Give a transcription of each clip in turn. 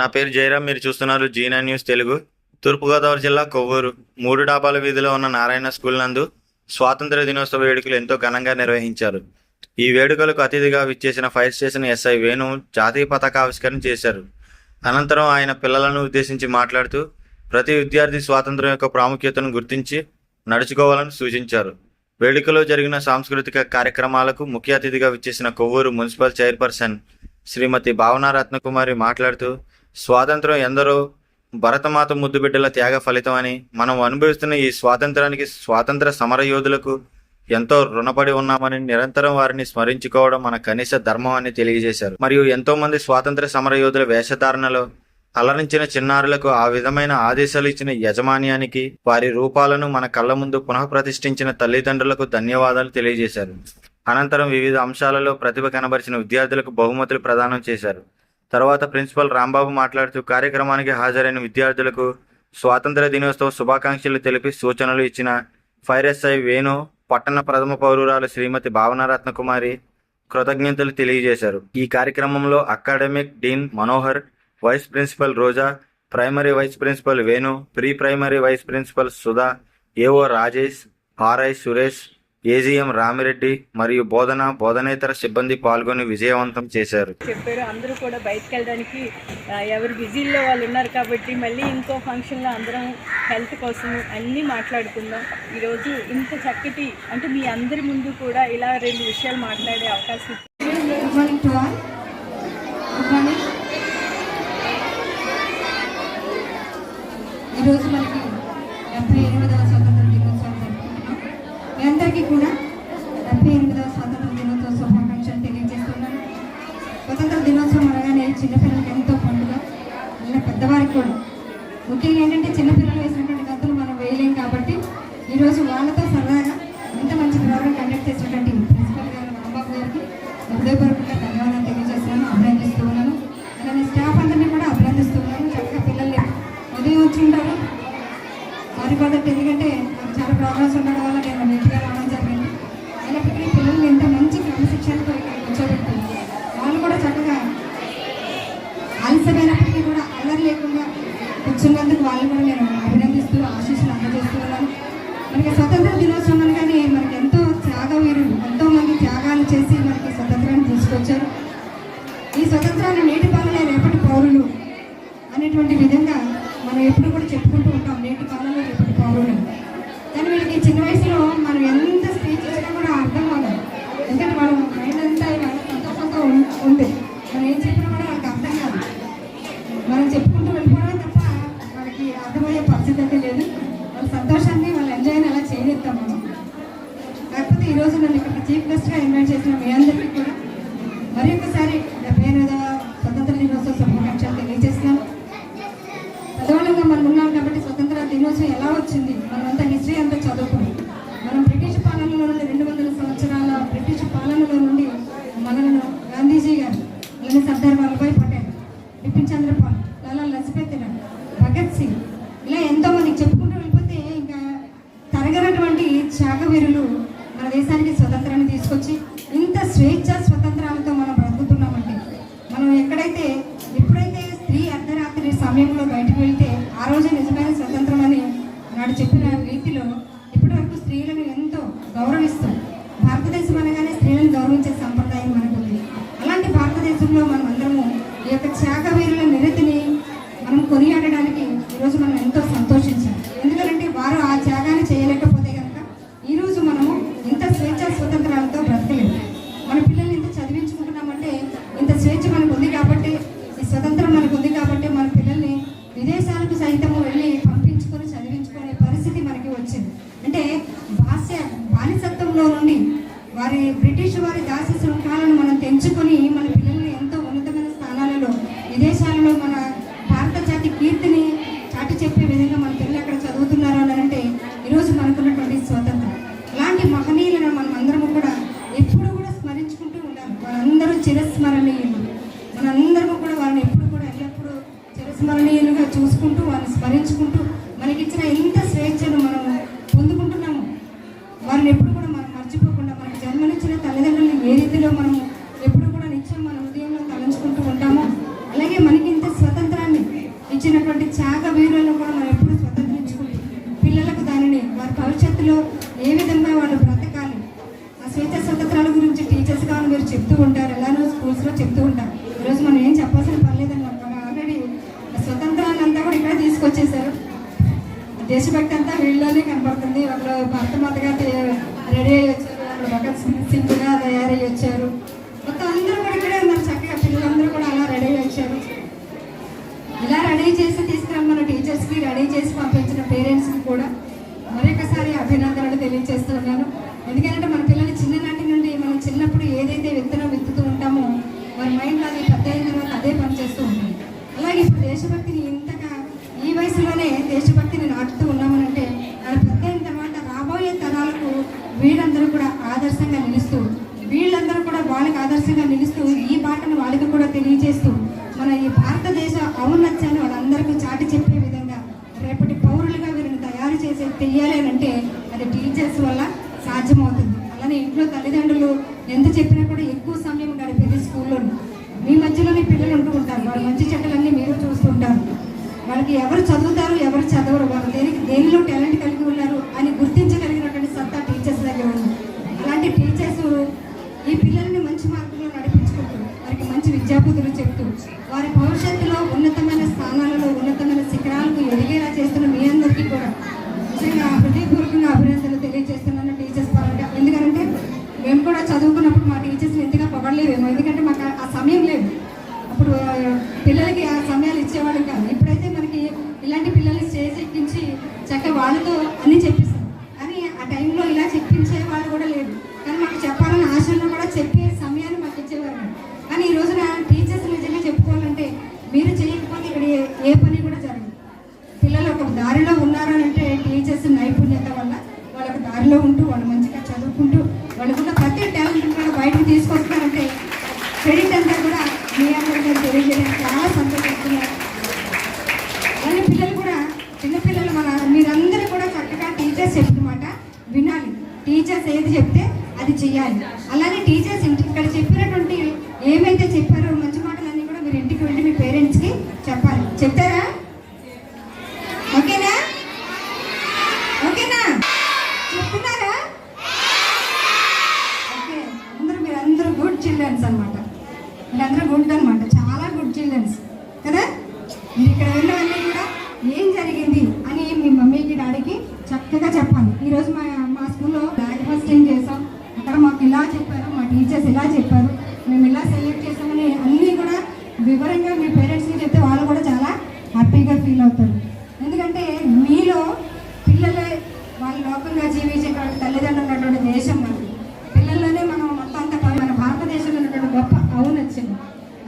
నా పేరు జయరామ్ మీరు చూస్తున్నారు జీనా న్యూస్ తెలుగు. తూర్పుగోదావరి జిల్లా కొవ్వూరు. మూడు డాబాల వీధిలో ఉన్న నారాయణ స్కూల్ నందు స్వాతంత్ర దినోత్సవ వేడుకలు ఎంతో ఘనంగా నిర్వహించారు. ఈ వేడుకలకు అతిథిగా విచ్చేసిన ఫైర్ స్టేషన్ ఎస్ఐ వేణు జాతీయ పతాకావిష్కరణ చేశారు. అనంతరం ఆయన పిల్లలను ఉద్దేశించి మాట్లాడుతూ ప్రతి విద్యార్థి స్వాతంత్రం యొక్క ప్రాముఖ్యతను గుర్తించి నడుచుకోవాలని సూచించారు. వేడుకలో జరిగిన సాంస్కృతిక కార్యక్రమాలకు ముఖ్య అతిథిగా విచ్చేసిన కొవ్వూరు మున్సిపల్ చైర్పర్సన్ శ్రీమతి భావన రత్నకుమారి మాట్లాడుతూ స్వాతంత్రం ఎందరో భరతమాత ముద్దుబిడ్డల త్యాగ ఫలితం అని మనం అనుభవిస్తున్న ఈ స్వాతంత్రానికి స్వాతంత్ర సమరయోధులకు ఎంతో రుణపడి ఉన్నామని నిరంతరం వారిని స్మరించుకోవడం మన కనీస ధర్మం అని తెలియజేశారు. మరియు ఎంతో మంది స్వాతంత్ర సమరయోధుల వేషధారణలో అలరించిన చిన్నారులకు ఆ విధమైన ఆదేశాలు ఇచ్చిన యజమాన్యానికి వారి రూపాలను మన కళ్ళ ముందు పునః ప్రతిష్ఠించిన తల్లిదండ్రులకు ధన్యవాదాలు తెలియజేశారు. అనంతరం వివిధ అంశాలలో ప్రతిభ కనబరిచిన విద్యార్థులకు బహుమతులు ప్రదానం చేశారు. తర్వాత ప్రిన్సిపల్ రాంబాబు మాట్లాడుతూ కార్యక్రమానికి హాజరైన విద్యార్థులకు స్వాతంత్ర దినోత్సవ శుభాకాంక్షలు తెలిపి సూచనలు ఇచ్చిన ఫైర్ ఎస్ఐ వేణు పట్టణ ప్రథమ పౌరురాలు శ్రీమతి భావనరత్న కుమారి కృతజ్ఞతలు తెలియజేశారు. ఈ కార్యక్రమంలో academic dean Manohar vice principal Roja primary vice principal Venu pre primary vice principal Sudha AO Rajesh RI Suresh AGM Ramireddy మరియు బోధన బోధనేతర సిబ్బంది పాల్గొని విజయవంతం చేశారు. చెప్పారు. అందరూ కూడా బయటకు వెళ్ళడానికి ఎవరు బిజీల్లో వాళ్ళు ఉన్నారు కాబట్టి మళ్ళీ ఇంకో ఫంక్షన్లో అందరం హెల్త్ కోసం అన్నీ మాట్లాడుకుందాం. ఈరోజు ఇంత చక్కటి అంటే మీ అందరి ముందు కూడా ఇలా రెండు విషయాలు మాట్లాడే అవకాశం good morning to all good morning ఈరోజు మనకి అందరికీ కూడా డెబ్బై ఎనిమిదవ స్వాతంత్ర దినోత్సవ శుభాకాంక్షలు తెలియజేస్తున్నాను. స్వతంత్ర దినోత్సవం అనగానే చిన్నపిల్లలకి ఎంతో పండుగ. ఇలా పెద్దవారికి కూడా. ముఖ్యంగా ఏంటంటే చిన్నపిల్లలు వేసినటువంటి గంతులు మనం వేయలేం కాబట్టి ఈరోజు వాళ్ళతో సరదాగా ఇంత మంచి ప్రోగ్రాం కండక్ట్ చేసినటువంటి ప్రిన్సిపల్ గారు రాంబాబు గారికి హృదయపూర్వకంగా ధన్యవాదాలు తెలియజేస్తున్నాను. అభినందిస్తూ ఉన్నాను. అలానే స్టాఫ్ అందరినీ కూడా అభినందిస్తూ ఉన్నాను. చక్కగా పిల్లల్ని ఉదయం వచ్చి ఉంటారు. సారీ ఫర్ ఎందుకంటే నాకు చాలా ప్రోగ్రామ్స్ ఉండడం వల్ల నేను క్రమశిక్షణతో ఇక్కడ వాళ్ళు కూడా చక్కగా ఆలస్యమైనప్పటికీ కూడా అల్లరి లేకుండా కూర్చున్నందుకు వాళ్ళు కూడా నేను అభినందిస్తూ ఆశీస్సులు అందజేస్తున్నాను. మనకి స్వతంత్ర దినోత్సవం కానీ మనకి ఎంతో త్యాగ వీరులు ఎంతో మంది త్యాగాలు చేసి మనకి స్వతంత్రాన్ని తీసుకొచ్చారు. ఈ స్వతంత్రాన్ని నేటి పాలనే రేపటి పౌరులు అనేటువంటి విధంగా మనం ఎప్పుడు కూడా చెప్పుకుంటూ ఉంటాం నేటి కాలంలో రేపటి పౌరులు. కానీ వీళ్ళకి చిన్న వయసులో మనం ఎంత స్పీచ్ ఇచ్చినా కూడా అర్థం కాదు ఎందుకంటే మనం మైండ్ అంతా ఇవాళ సంతోషంతో ఉం- ఉంది మనం ఏం చెప్పినా కూడా వాళ్ళకి అర్థం కాదు. మనం చెప్పుకుంటూ వెళ్ళిపోవడం తప్ప వాళ్ళకి అర్థమయ్యే పరిస్థితి అయితే లేదు. వాళ్ళ సంతోషాన్ని వాళ్ళ ఎంజాయ్ని అలా చేయనిస్తాం మనం. కాకపోతే ఈరోజు నన్ను ఇక్కడ చీఫ్ గెస్ట్గా ఇన్వైట్ చేసిన మీ అందరికీ కూడా సర్దార్ వల్లభాయ్ పటేల్ బిపిన్ చంద్రపాల్ లాలా లజపతి రాయ్ భగత్ సింగ్. ఇలా ఎంతో మందికి చెప్పుకుంటూ వెళ్ళిపోతే ఇంకా తరగనటువంటి త్యాగవీరులు మన దేశానికి స్వతంత్రాన్ని తీసుకొచ్చి ఇంత స్వేచ్ఛ స్వతంత్రాలతో మనం బ్రతుకుతున్నామంటే మనం ఎక్కడైతే ఎప్పుడైతే స్త్రీ అర్ధరాత్రి సమయంలో బయటకు వెళ్తే ఆ రోజు నిజమైన స్వతంత్రం అని నాడు చెప్పిన రీతిలో ఇప్పటివరకు స్త్రీలను ఎంతో గౌరవిస్తారు భారతదేశం అనగానే స్త్రీలను గౌరవించే సంప్రదాయం మనకు ఉంది అలాంటి భారతదేశంలో మనం అందరము ఈ యొక్క త్యాగవీరుల నిరతిని చేయడానికి ఈరోజు మనం ఎంతో సంతోషించాం. ఎందుకంటే వారు ఆ త్యాగాన్ని చేయలేకపోతే కనుక ఈరోజు మనము ఇంత స్వేచ్ఛ స్వతంత్రాలతో బ్రతకలేము. మన పిల్లల్ని ఇంత చదివించుకుంటున్నామంటే ఇంత స్వేచ్ఛ మనకు ఉంది కాబట్టి ఈ స్వతంత్రం మనకు ఉంది కాబట్టి మన పిల్లల్ని విదేశాలకు సైతము వెళ్ళి పంపించుకొని చదివించుకునే పరిస్థితి మనకి వచ్చింది. అంటే బాస్య బానిసత్వంలో నుండి వారి బ్రిటిష్ వారి దాసి శృంఖాలను మనం తెంచుకొని మన పిల్లల్ని ఎంతో ఉన్నతమైన స్థానాలలో విదేశాలలో మన భారత జాతి కీర్తిని చాటి చెప్పే విధంగా మన పిల్లలు అక్కడ చదువుతున్నారు అని అంటే ఈరోజు మనకున్నటువంటి స్వాతంత్రం అలాంటి మహనీయులను మనం అందరము కూడా ఎప్పుడు కూడా స్మరించుకుంటూ ఉండాలి వారందరూ చిరస్మరణీయులు. మనందరము కూడా వారిని ఎప్పుడు కూడా ఎల్లప్పుడూ చిరస్మరణీయులుగా చూసుకుంటూ వారిని స్మరించుకుంటూ మనకిచ్చిన ఇంత స్వేచ్ఛను మనం పొందుకుంటున్నాము. వారిని ఎప్పుడు కూడా మనం మర్చిపోకుండా మనకు జన్మనిచ్చిన తల్లిదండ్రులను ఏ రీతిలో మనం ఎప్పుడు కూడా నిత్యం మన హృదయంలో తలంచుకుంటూ ఉంటామో అలాగే మనకి ఇంత స్వతంత్రాన్ని త్యాగ వీరులను కూడా మనం ఎప్పుడు స్వతంత్రించుకుంటాం పిల్లలకు దానిని వారి భవిష్యత్తులో ఏ విధంగా వాళ్ళు బ్రతకాలి ఆ స్వేచ్ఛ స్వతంత్రాల గురించి టీచర్స్ కానీ మీరు చెప్తూ ఉంటారు దేశభక్తి అంతా వీళ్ళలోనే కనపడుతుంది. ఒకరు భరతమాతగా రెడీ అయ్యి వచ్చారు. ఒకరు భగత్ సింగ్గా తయారయ్యి వచ్చారు. మొత్తం అందరూ కూడా ఇక్కడే ఉన్నారు. చక్కగా పిల్లలందరూ కూడా అలా రెడీ అయ్యి వచ్చారు. ఇలా రెడీ చేసి తీసుకురమ్మన్న టీచర్స్కి రెడీ చేసి పంపించిన పేరెంట్స్కి కూడా మరొకసారి అభినందనలు తెలియజేస్తున్నాను. ఎందుకంటే మన పిల్లలు చిన్ననాటి నుండి మనం చిన్నప్పుడు ఏదైతే విత్తనం విత్తుతూ ఉంటామో వారి మైండ్ అది పెద్ద అయిన తర్వాత అదే పనిచేస్తూ ఉంటుంది. అలాగే ఇప్పుడు దేశభక్తిని ఇంతగా ఈ వయసులోనే దేశభక్తి నాటుతూ ఉన్నామనంటే వాళ్ళు పెద్ద అయిన తర్వాత రాబోయే తరాలకు వీళ్ళందరూ కూడా ఆదర్శంగా నిలుస్తూ వీళ్ళందరూ కూడా వాళ్ళకి ఈ బాటను వాళ్ళకి కూడా తెలియజేస్తూ మన ఈ భారతదేశ ఔన్నత్యాన్ని వాళ్ళందరికీ చాటి చెప్పే విధంగా రేపటి పౌరులుగా వీరిని తయారు చేసే తెలియాలి అంటే అది టీచర్స్ వల్ల సాధ్యమవుతుంది. అలానే ఇంట్లో తల్లిదండ్రులు ఎంత చెప్పినా కూడా ఎక్కువ సమయం గడిపేది స్కూల్లో మీ మధ్యలోనే పిల్లలు ఉంటూ ఉంటారు. వాళ్ళ మంచి చెడ్డలన్నీ మీరు చూస్తుంటారు వాళ్ళకి ఎవరు చదువుతారు ఎవరు చదవరు. వాళ్ళు దేనికి దేనిలో టాలెంట్ హృదయపూర్వకంగా అభినందనలు తెలియజేస్తున్నాను టీచర్స్ పరంగా ఎందుకంటే మేము కూడా చదువుకున్నప్పుడు మా టీచర్స్ని ఎంతగా పొగడలేదేమో ఎందుకంటే మాకు ఆ- సమయం లేదు. అప్పుడు పిల్లలకి ఆ సమయాలు ఇచ్చేవాళ్ళం కాదు. ఇప్పుడైతే మనకి ఇలాంటి పిల్లల్ని స్టేజ్ ఎక్కించి చక్కగా వాళ్ళతో అన్ని చెప్పిస్తాం. కానీ ఆ టైంలో ఇలా చెప్పించే వాళ్ళు కూడా లేదు కానీ మాకు చెప్పాలని ఆశల్లో కూడా చెప్పేది మీ తెలియజేయడానికి చాలా సంతోషిస్తున్నారు అలానే పిల్లలు కూడా చిన్నపిల్లలు మన మీరందరూ కూడా చక్కగా టీచర్స్ చెప్పినమాట వినాలి. టీచర్స్ ఏది చెప్తే అది చెయ్యాలి. అలానే టీచర్స్ ఇక్కడ చెప్పినటువంటి ఏమైతే చెప్పారో మంచి మాటలన్నీ కూడా మీరు ఇంటికి వెళ్ళి మీ పేరెంట్స్కి చెప్పాలి చెప్తారా ఓకేనా ఓకేనా చెప్తున్నారా ఓకే అందరూ మీరు అందరూ గుడ్ చిల్డ్రన్స్ అనమాట మీరందరూ గుడ్ అనమాట చాలా గుడ్ చిల్డ్రన్స్ కదా మీరు ఇక్కడ వెళ్ళవన్నీ కూడా ఏం జరిగింది అని మీ మమ్మీకి డాడీకి చక్కగా చెప్పాలి ఈరోజు మా మా స్కూల్లో బ్యాగ్ ఫస్టింగ్ చేసాం అక్కడ మాకు ఇలా చెప్పారు మా టీచర్స్ ఇలా చెప్పారు మేము ఇలా సెలెక్ట్ చేసామని అన్నీ కూడా వివరంగా మీ పేరెంట్స్కి చెప్తే వాళ్ళు కూడా చాలా హ్యాపీగా ఫీల్ అవుతారు ఎందుకంటే మీలో పిల్లలే వాళ్ళ లోకంగా జీవించేటువంటి తల్లిదండ్రులు ఉన్నటువంటి దేశం మనది పిల్లల్లోనే మనం మొత్తం అంతా ప- మన భారతదేశంలో ఉన్నటువంటి గొప్ప ఔన్నత్యం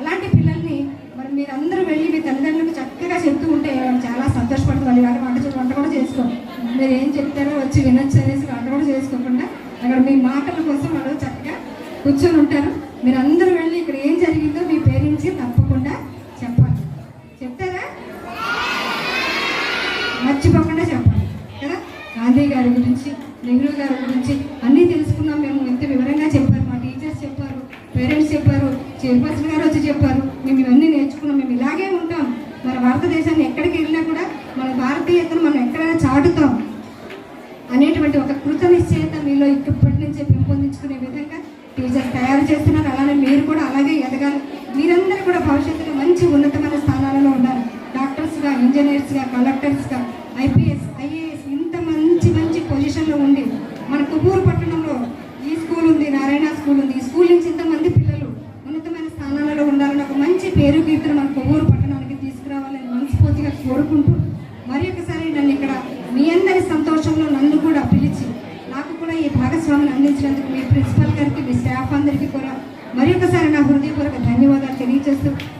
అలాంటి పిల్లల్ని మరి మీరందరూ వెళ్ళి మీ తల్లిదండ్రులకు చక్కగా చెప్తూ ఉంటే వాళ్ళు చాలా సంతోషపడుతుంది వాళ్ళు ఇవాళ వంట చే- వంట కూడా చేసుకో మీరు ఏం చెప్తారో వచ్చి వినొచ్చు అనేసి వంట కూడా చేసుకోకుండా అక్కడ మీ మాటల కోసం వాళ్ళు చక్కగా కూర్చొని ఉంటారు మీరు అందరూ వెళ్ళి ఇక్కడ ఏం జరిగిందో మీ పేరెంట్స్కి తప్పకుండా చెప్పాలి చెప్తారా? మర్చిపోకుండా చెప్పాలి కదా? గాంధీ గారి గురించి నెహ్రూ గారి గురించి అన్నీ తెలుసుకున్నాం మేము. ఎంత వివరంగా చెప్పారు మా టీచర్స్ చెప్పారు పేరెంట్స్ చెప్పారు చైర్పర్సన్ గారు వచ్చి చెప్పారు. మేము ఇవన్నీ నేర్చుకున్నాం మేము ఇలాగే ఉంటాం. మన భారతదేశాన్ని ఎక్కడికి వెళ్ళినా కూడా మన భారతీయతను మనం ఎక్కడైనా చాటుతాం అనేటువంటి ఒక కృత నిశ్చయత మీలో ఇప్పటి నుంచే పెంపొందించుకునే విధంగా టీచర్స్ తయారు చేస్తున్నారు. అలానే మీరు కూడా అలాగే ఎదగాలి. మీరందరూ కూడా భవిష్యత్తులో మంచి ఉన్నతమైన స్థానాలలో ఉండాలి. డాక్టర్స్గా ఇంజనీర్స్గా కలెక్టర్స్గా ఐపీఎస్ ఐఏఎస్ ఇంత మంచి మంచి పొజిషన్లో ఉండి మన కుబూరు పట్టణంలో ఈ స్కూల్ ఉంది నారాయణ స్కూల్ ఉంది ఈ స్కూల్ నుంచి ఇంతమంది పిల్లలు ఉన్నతమైన స్థానాలలో ఉండాలని ఒక మంచి పేరు కీర్తన మన కొవ్వూరు పట్టణానికి తీసుకురావాలని మనస్ఫూర్తిగా కోరుకుంటూ మరి ఒకసారి నన్ను ఇక్కడ మీ అందరి సంతోషంలో నన్ను కూడా పిలిచి నాకు కూడా ఈ భాగస్వామిని అందించినందుకు మీ ప్రిన్సిపల్ గారికి మీ స్టాఫ్ అందరికీ కూడా మరి ఒకసారి నా హృదయపూర్వక ధన్యవాదాలు తెలియజేస్తూ